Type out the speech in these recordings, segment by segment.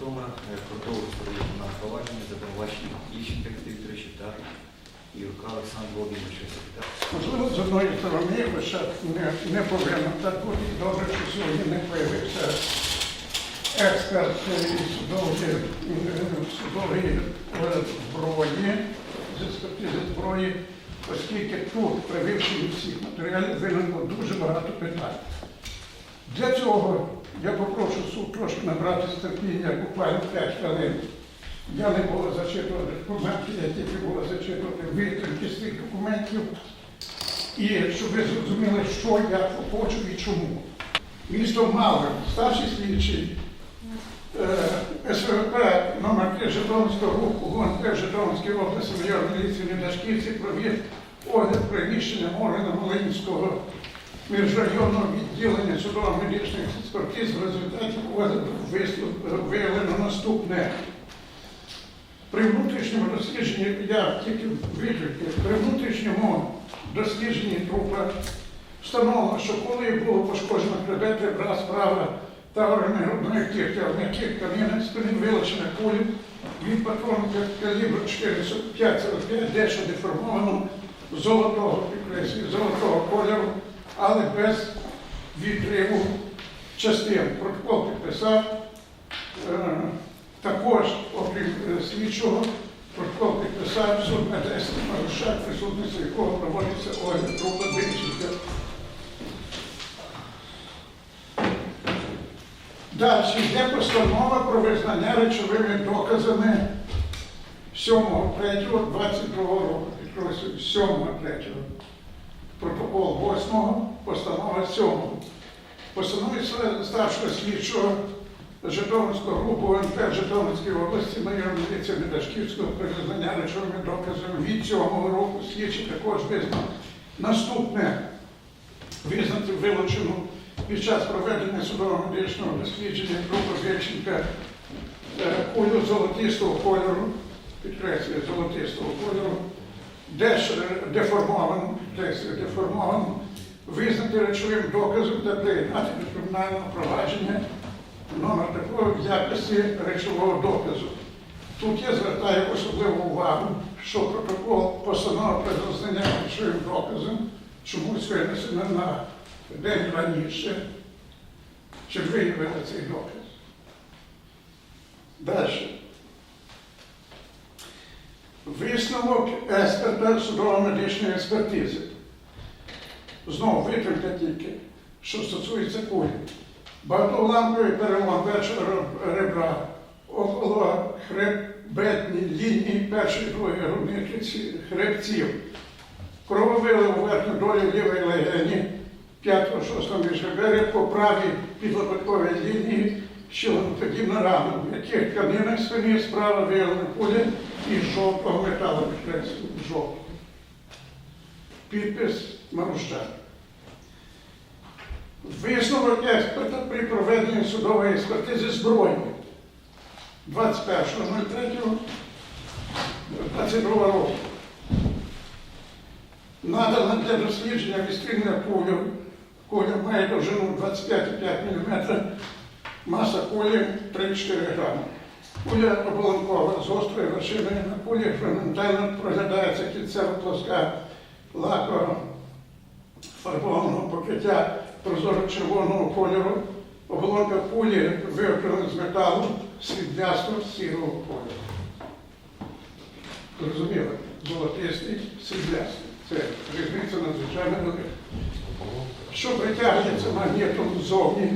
Житомира е, продовжує на провадження за обвинуваченням Іщенка Вікторовича та Юрка Олександра Володимировича. Можливо, з одної сторони, хоча не, повинно так бути добре, що сьогодні не появився експерт судової е, зброї, з експертизи зброї, оскільки тут, при вивченні всіх матеріалів, виникло дуже багато питань. Для цього я попрошу суд трошки набрати терпіння, буквально 5 хвилин. Я не буду зачитувати документи, я тільки буду зачитувати витримки з цих документів. І щоб ви зрозуміли, що я хочу і чому. Місто Малин, старший слідчий е, СВП номер 3 Житомирського руху ГУНП Житомирської області майор міліції Недашківці провів огляд приміщення органу Волинського міжрайонного відділення судово-медичних експертиз. В результаті виявлено наступне. При внутрішньому дослідженні, я тільки виклики, при внутрішньому дослідженні трупа встановлено, що коли було пошкоджено хребет, ребра, справа та органи грудної клітки, в яких камінець спини вилучена кулі від патрону калібру 45-45, дещо деформовано золотого золотого кольору, але без відриву частин. Протокол підписав. Е, Також, окрім е, слідчого, протокол підписав суд 10 Марушак, присутності якого проводиться огляд трупа Диченка. Далі йде постанова про визнання речовими доказами 7.3.22 року. Підкреслюю, 7.3. Протокол 8, постанова 7. Постанови старшого слідчого Житомирського групу ОНП Житомирської області майора міліції Медашківського про визнання речовими доказами від цього року слідчий також визнав наступне визнати вилучену під час проведення судово-медичного дослідження групи Вельченка е, кулю золотистого кольору, підкреслюю, золотистого кольору, дещо деформовану, підкреслюю, деформовану, визнати речовим доказом та приєднати до кримінального провадження номер такого в якості речового доказу. Тут я звертаю особливу увагу, що протокол постанова про визнання речовим доказом чомусь винесено на день раніше, щоб виявили цей доказ. Далі. Висновок експерта судово-медичної експертизи. Знову витримка тільки, що стосується кулі. Багатоуламковий перелом першого ребра, около хребетній лінії першої другої грудних хребців, крововилив у верхню долю лівої легені 5-6 міжреберя по правій підлопатковій лінії щелеподібна рана, в яких тканинах спині справа виявлена куля із жовтого металу, підкреслюю, жовтого. Підпис Марущак. Висновок експерта при проведенні судової експертизи зброї 21.03.22 року. Надана для дослідження відстрільна куля. Куля має довжину 25,5 мм, маса кулі 3-4 грами. Куля оболонкова з гострою вершиною на кулі експериментально проглядається кільцева плоска лаково фарбованого покриття прозоро-червоного кольору, оболонка кулі виготовлена з металу сріблясто сірого кольору. Зрозуміло, золотистий, сріблястий. Це різниця надзвичайно велика. Що притягується магнітом ззовні,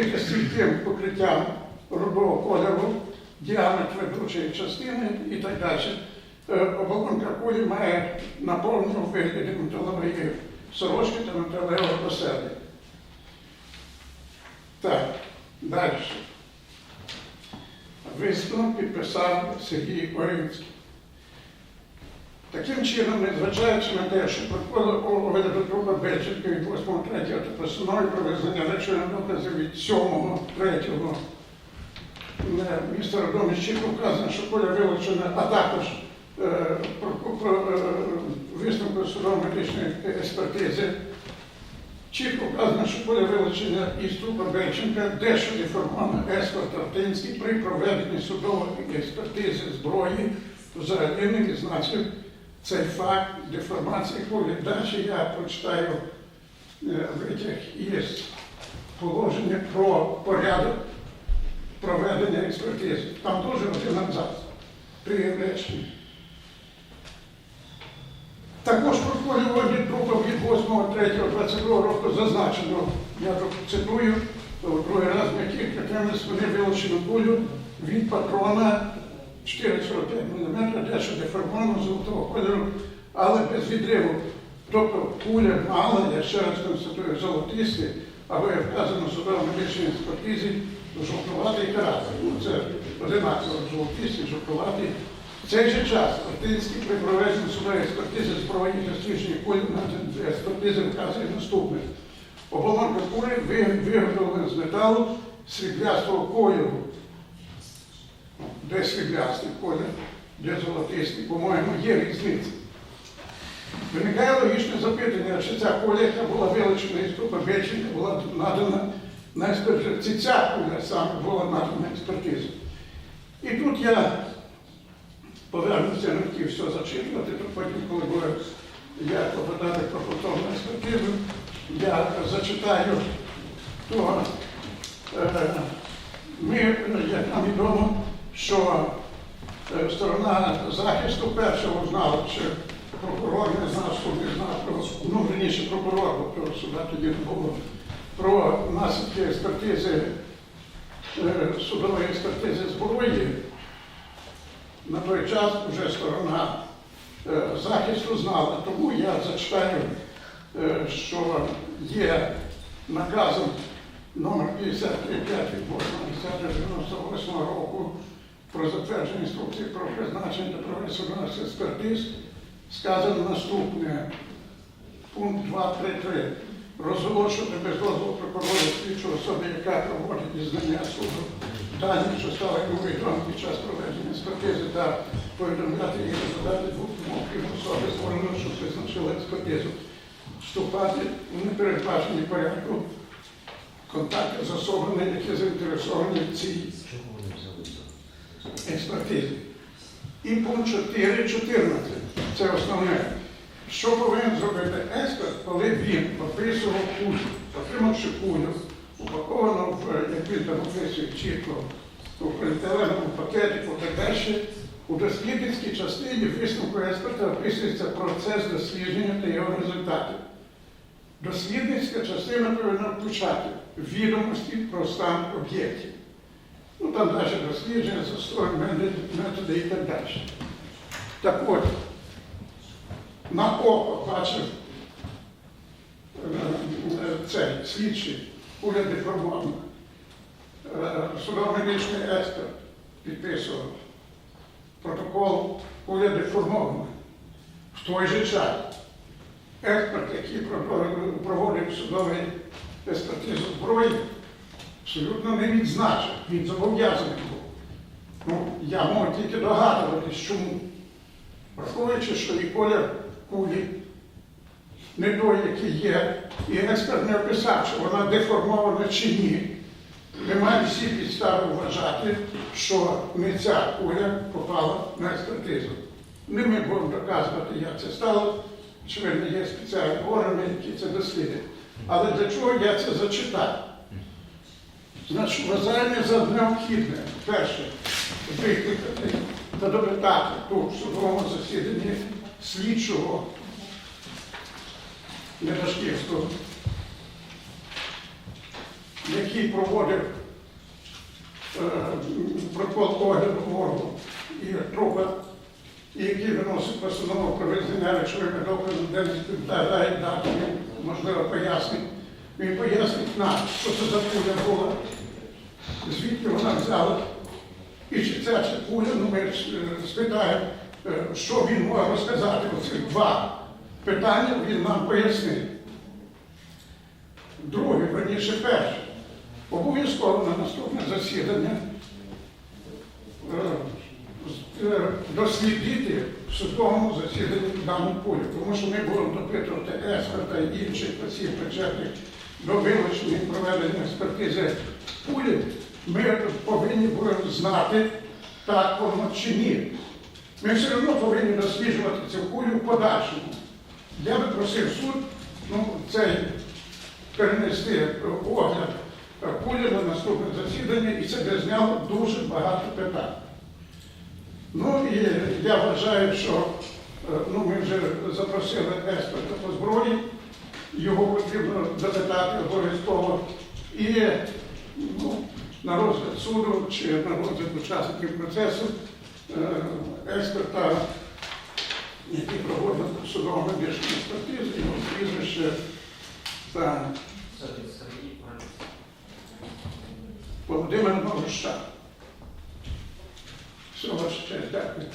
покрите стійким покриттям рудого кольору, діаметр ведучої частини і так далі. Е, Оболонка кулі має наповнену вигляді металової сорочки та металевого посади. Так, далі. Висновок підписав Сергій Оринський. Таким чином, незважаючи на те, що протокол огляду трупа Бельченка від 8.3 та постанови про визнання речових доказів від 7.3 міста Родомі чітко вказано, що поля вилучена, а також е, про, е, висновку судово-медичної експертизи. Чітко вказано, що поле вилучення із трупа Бельченка дещо деформовано ескорт Артинський при проведенні судової експертизи зброї взагалі не відзначив цей факт деформації полі. Далі я прочитаю е, витяг із положення про порядок проведення експертизи. Там дуже один абзац. Речення. Також огляд трупа від 8.3.22 року зазначено, я тут цитую, другий раз м'яких катемних спини вилучено кулю від патрона 4,45 мм, дещо деформовано золотого кольору, але без відриву. Тобто куля мала, я ще раз констатую, золотисті, або як вказано в судово медичній експертизі, жовтуватий характер. Ну, це одинаково золотисті, жовтуватий. В цей же час Артинський при проведенні судової експертизи зброї та дослідження куль на експертизи вказує наступне. Оболонка кулі ви- виготовлена з металу сріблястого кольору. Де сріблястий колір, де золотистий, по-моєму, є різниця. Виникає логічне запитання, чи ця куля, була вилучена із трупа Бельченка, була надана на експертизу. Чи ця куля саме була надана на експертизу. І тут я повернуся, не хотів все зачитувати, то потім, коли буде я попадати про повторну експертизу, я зачитаю то, е, ми, як нам відомо, що е, сторона захисту першого знала, чи прокурор не знав, суд не знав, про, ну, верніше прокурор, бо того суда тоді не було, про наслідки експертизи, е, судової експертизи зброї. На той час вже сторона е, захисту знала, тому я зачитаю, що є наказом номер 53 від 98 року про затвердження інструкції про призначення та проведення експертиз сказано наступне. Пункт 2.3.3. Розголошувати без дозволу прокурора слідчої особи, яка проводить дізнання суду, дані, що стали відомі під час проведення експертизи та повідомляти їх задати двох умов особи, створеної, що визначила експертизу, вступати у непередбачені порядку контакти з особами, які заінтересовані в цій експертизі. І пункт 4.14. Це основне. Що повинен зробити експерт, коли він описував кулю, отримавши кулю, упаковану в, як він там описує чітко, у поліетиленовому пакетику та далі, у дослідницькій частині висновку експерта описується процес дослідження та його результати. Дослідницька частина повинна включати відомості про стан об'єктів. Ну там далі дослідження, застосовані методи і так далі. Так от, на око бачив е, е, цей слідчий, куля деформована. Е, Судово-медичний експерт підписував протокол куля деформована. В той же час експерт, який проводив судовий експертизу зброї, абсолютно не відзначив, він зобов'язаний був. Ну, я можу тільки догадуватись, чому. Враховуючи, що і колір кулі не той, який є, і експерт не описав, чи вона деформована чи ні. Немає всі підстави вважати, що не ця куля попала на експертизу. Не ми будемо доказувати, як це стало. Очевидно, є спеціальні органи, які це дослідять. Але для чого я це зачитав? Значить, вважаємо за необхідне, перше, викликати та допитати тут судовому засіданні слідчого Лебашківського, який проводив е, протокол огляду моргу і трупа, і який виносить постанову про визнання речовими доказами, відповідає дату, можливо, пояснень. Він пояснить нам, що це за була, звідки вона взяла, і чи ця чи куля, ну ми спитаємо, що він може розказати оці два питання, він нам пояснив. Друге, верніше перше, обов'язково на наступне засідання дослідити в судовому засіданні дану кулю, тому що ми будемо допитувати експерта і інших осіб причетних до вилучення проведення експертизи кулі, ми повинні будемо знати, так воно чи ні. Ми все одно повинні досліджувати цю кулю в подальшому. Я би просив суд, ну, цей перенести огляд кулі на наступне засідання, і це би зняло дуже багато питань. Ну і я вважаю, що е, ну, ми вже запросили експерта по зброї, його потрібно запитати обов'язково. І ну, на розгляд суду чи на розгляд учасників процесу е, експерта, який проводить судово медичну експертизу, його прізвище та Володимир. Все, ваша честь, дякую.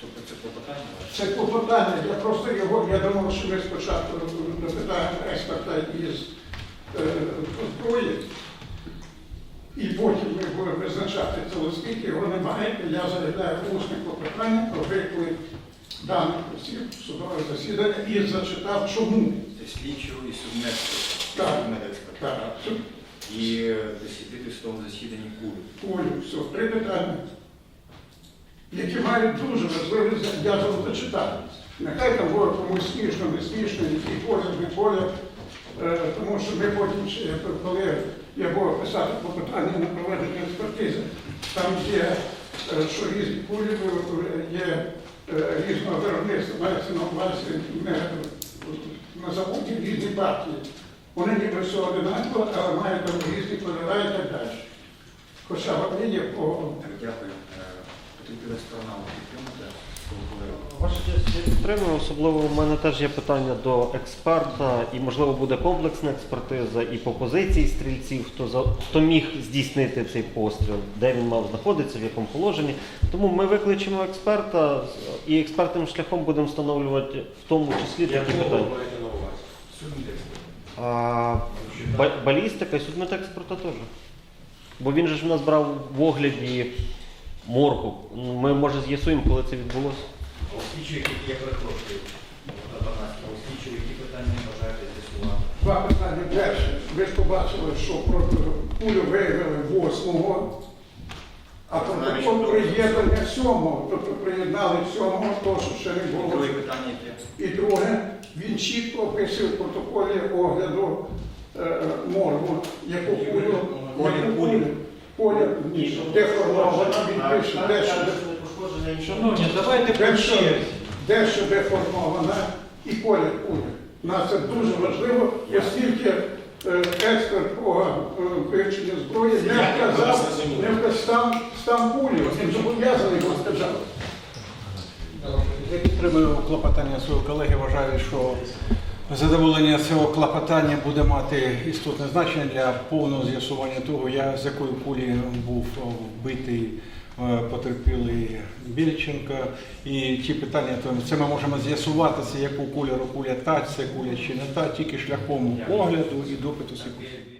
Тобто це клопотання ваше? Це клопотання, я просто його, я думав, що ми спочатку допитаємо експерта із е, і потім ми будемо визначати це, оскільки його немає, я заявляю усне клопотання про виклик даних осіб судове засідання і зачитав чому. Це слідчого і судмедексперта. Так. І е, в тому засіданні кулю. Олю, все, три питання, які мають дуже важливі, я вам зачитаю. Нехай там буде комусь смішно, не смішно, який погляд, не погляд, Е, тому що ми потім, ще, коли я буду писати по питанню на проведення експертизи, там є, е, що різні кулі е, є е, різного виробництва, мається на увазі на заводі різні партії. Вони ніби все одинаково, але мають різні кольори і так далі. Хоча вони є по дякую. Потерпіла сторона ви підтримуєте свого колегу? Ваша честь, я підтримую. Особливо у мене теж є питання до експерта, і можливо буде комплексна експертиза і по позиції стрільців, хто за хто міг здійснити цей постріл, де він мав знаходитися, в якому положенні. Тому ми викличемо експерта і експертним шляхом будемо встановлювати в тому числі такі питання. А, ба- балістика і судмедексперта теж. Бо він же ж в нас брав в огляді моргу. Ми може з'ясуємо, коли це відбулося. У слідчого, які я перепрошую, Богданський, у слідчого, які питання бажаєте з'ясувати? два питання. Перше, ви ж побачили, що кулю виявили 8-го, а протокол приєднання 7-го, тобто приєднали 7-го, то, що ще не було. друге питання, яке? І друге, він чітко описує в протоколі огляду е, моргу, яку кулю, Колір яку кулі. кулю, колір, ні, деформована, він пише, дещо, Шановні, давайте по дещо, черзі. дещо деформована і колір кулі. Нас це дуже важливо, оскільки е, експерт по е, вивченню зброї не вказав, не вказав стан, кулі, він зобов'язаний його сказати. Я підтримую клопотання свого колеги. Вважаю, що задоволення цього клопотання буде мати істотне значення для повного з'ясування того, я, з якої кулі був вбитий е, потерпілий Більченко. І ті питання, то це ми можемо з'ясувати, це яку кольору куля та, це куля чи не та, тільки шляхом огляду і допиту секунд.